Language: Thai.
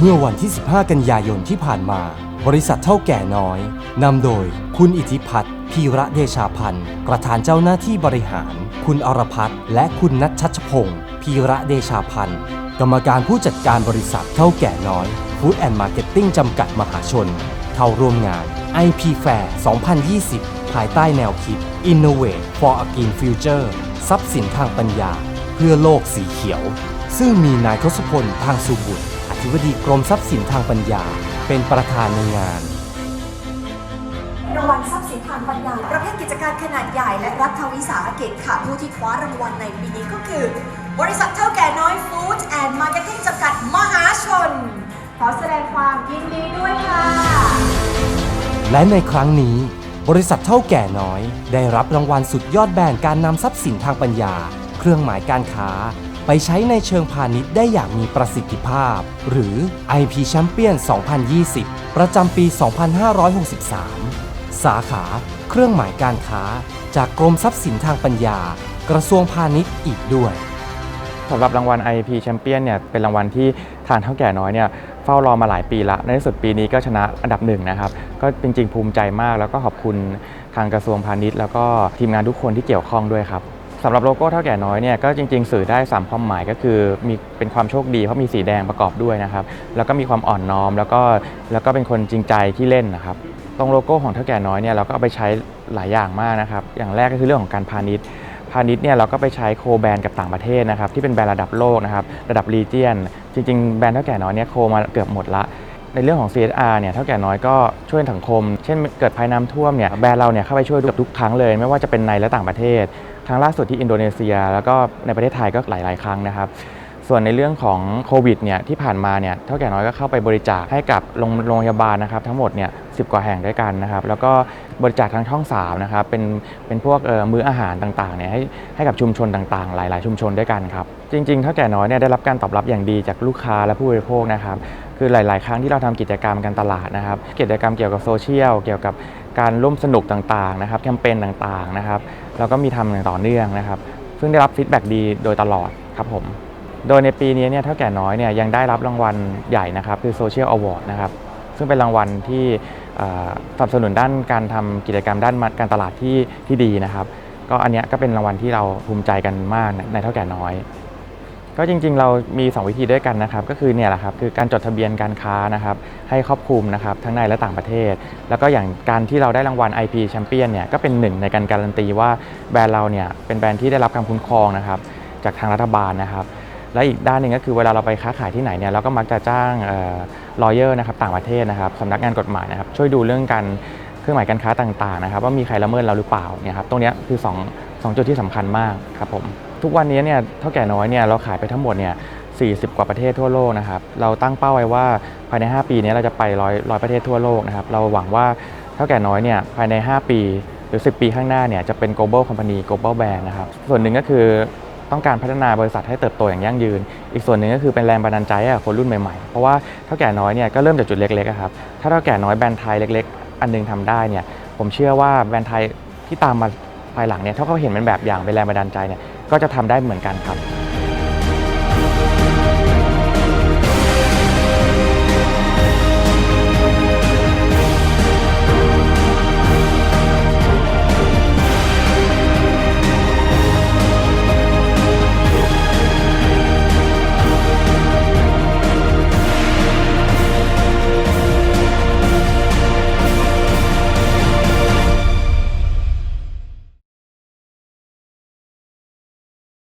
เมื่อวันที่ 15 กันยายนที่ผ่านมา บริษัทเท่าแก่น้อย นำโดยคุณอิทธิพัฒน์พีระเดชาพันธ์ ประธานเจ้าหน้าที่บริหาร คุณอรพัฒน์และคุณนัทชัชพงศ์พีระเดชาพันธ์ กรรมการผู้จัดการบริษัทเท่าแก่น้อย Food and Marketing จำกัดมหาชน เข้าร่วมงาน IP Fair 2020 ภายใต้แนวคิด Innovate for a Green Future ทรัพย์สินทางปัญญา เพื่อโลกสีเขียว ซึ่งมีนายทศพลทางสุบุตร ธิบดีกรมทรัพย์สินทางปัญญา เป็นประธานในงานรางวัลทรัพย์สินทางปัญญา ประเภทกิจการขนาดใหญ่และรัฐวิสาหกิจค่ะ ผู้ที่คว้ารางวัลในปีนี้ก็คือ บริษัทเท่าแก่น้อยฟู้ดแอนด์มาร์เก็ตติ้งจำกัดมหาชน ขอแสดงความยินดีด้วยค่ะ และในครั้งนี้ บริษัทเท่าแก่น้อย ได้รับรางวัลสุดยอดแบรนด์การนำทรัพย์สินทางปัญญา เครื่องหมายการค้า ไปใช้ในเชิงพาณิชย์ได้อย่างมีประสิทธิภาพ หรือ IP Champion 2020 ประจำปี 2563 สาขาเครื่องหมายการค้า จากกรมทรัพย์สินทางปัญญา กระทรวงพาณิชย์อีกด้วยสำหรับรางวัล IP Champion เนี่ยเป็นรางวัลที่ทางเท่าแก่น้อยเนี่ยเฝ้ารอมาหลายปีละ ในที่สุดปีนี้ก็ชนะอันดับหนึ่งนะครับ ก็จริงๆภูมิใจมากแล้วก็ขอบคุณทางกระทรวงพาณิชย์ แล้วก็ทีมงานทุกคนที่เกี่ยวข้องด้วยครับ สำหรับโลโก้เท่าแก่น้อยเนี่ยก็จริงๆ สื่อได้ 3 ความหมายก็คือมีเป็นความโชคดีเพราะมีสีแดงประกอบด้วยนะครับ แล้วก็มีความอ่อนน้อม แล้วก็แล้วก็เป็นคนจริงใจที่เล่นนะครับตรงโลโก้ของเท่าแก่น้อยเนี่ยเราก็เอาไปใช้หลายอย่างมากนะครับ อย่างแรกก็คือเรื่องของการพาณิชย์พาณิชย์เนี่ยเราก็ไปใช้โคแบรนด์กับต่างประเทศนะครับที่เป็นแบรนด์ระดับโลกนะครับระดับรีเจียน จริง ๆ แบรนด์เท่าแก่น้อยเนี่ยโคมาเกือบหมดละในเรื่องของ CSR เนี่ยเท่าแก่น้อยก็ช่วยสังคม เช่นเกิดภัยน้ำท่วมเนี่ยแบรนด์เราเนี่ยเข้าไปช่วยเกือบทุกครั้งเลย ไม่ว่าจะเป็นในและต่างประเทศ ครั้งล่าสุดที่อินโดนีเซีย แล้วก็ในประเทศไทยก็หลาย ๆ ครั้งนะครับ ส่วนในเรื่องของโควิดเนี่ยที่ผ่านมาเนี่ยเท่าแก่น้อยก็เข้าไปบริจาคให้กับโรงโรงพยาบาลนะครับทั้งหมดเนี่ยสิกว่าแห่งด้วยกันนะครับ แล้วก็บริจาคทางช่องสามนะครับเป็นเป็นพวกมื้ออาหารต่างๆเนี่ยให้ให้กับชุมชนต่างๆ หลาย ๆ ชุมชนด้วยกันครับ จริงๆเท่าแก่น้อยเนี่ยได้รับการตอบรับอย่างดีจากลูกค้าและผู้บริโภคนะครับ คือหลาย ๆ ครั้งที่เราทำกิจกรรมการตลาดนะครับ กิจกรรมเกี่ยวกับโซเชียลเกี่ยวกับการร่วมสนุกต่าง ๆ นะครับ แคมเปญต่าง ๆ นะครับแล้วก็มีทำอย่างต่อเนื่องนะครับ ซึ่งได้รับฟีดแบ็กดีโดยตลอดครับผม โดยในปีนี้เนี่ยเท่าแก่น้อยเนี่ยยังได้รับรางวัลใหญ่นะครับ คือ Social Award นะครับซึ่งเป็นรางวัลที่สนับสนุนด้านการทำกิจกรรมด้านการตลาดที่ที่ดีนะครับ ก็อันนี้ก็เป็นรางวัลที่เราภูมิใจกันมากในเท่าแก่น้อย ก็จริงๆ เรามี 2 วิธีด้วยกันนะครับ ก็คือเนี่ยแหละครับคือการจดทะเบียนการค้านะครับให้ครอบคลุมนะครับทั้งในและต่างประเทศ แล้วก็อย่างการที่เราได้รางวัล IP Champion เนี่ยก็เป็นหนึ่งในการการันตีว่าแบรนด์เราเนี่ยเป็นแบรนด์ที่ได้รับการคุ้มครองนะครับจากทางรัฐบาลนะครับและอีกด้านหนึ่งก็คือเวลาเราไปค้าขายที่ไหนเนี่ยเราก็มักจะจ้างลอเยอร์นะครับต่างประเทศนะครับสำนักงานกฎหมายนะครับช่วยดูเรื่องการเครื่องหมายการค้าต่างๆนะครับว่ามีใครละเมิดเราหรือเปล่าเนี่ยครับตรงนี้คือ2 2จุดที่สำคัญมากครับผม ทุกวันนี้เนี่ยเท่าแก่น้อยเนี่ยเราขายไปทั้งหมดเนี่ย40 กว่าประเทศทั่วโลกนะครับ เราตั้งเป้าไว้ว่าภายใน 5 ปีนี้เราจะไปร้อยร้อยประเทศทั่วโลกนะครับ เราหวังว่าเท่าแก่น้อยเนี่ยภายใน 5 ปีหรือ 10 ปีข้างหน้าเนี่ยจะเป็น global company global brand นะครับ ส่วนหนึ่งก็คือต้องการพัฒนาบริษัทให้เติบโตอย่างยั่งยืน อีกส่วนหนึ่งก็คือเป็นแรงบันดาลใจให้กับคนรุ่นใหม่ๆ เพราะว่าเท่าแก่น้อยเนี่ยก็เริ่มจากจุดเล็กๆครับ ถ้าเท่าแก่น้อยแบรนด์ไทยเล็ก ๆ อันหนึงทำได้เนี่ย ผมเชื่อว่าแบรนด์ไทยที่ตามมาภายหลังเนี่ย ถ้าเขาเห็นเป็นแบบอย่างเป็นแรงบันดาลใจเนี่ย ก็จะทำได้เหมือนกันครับ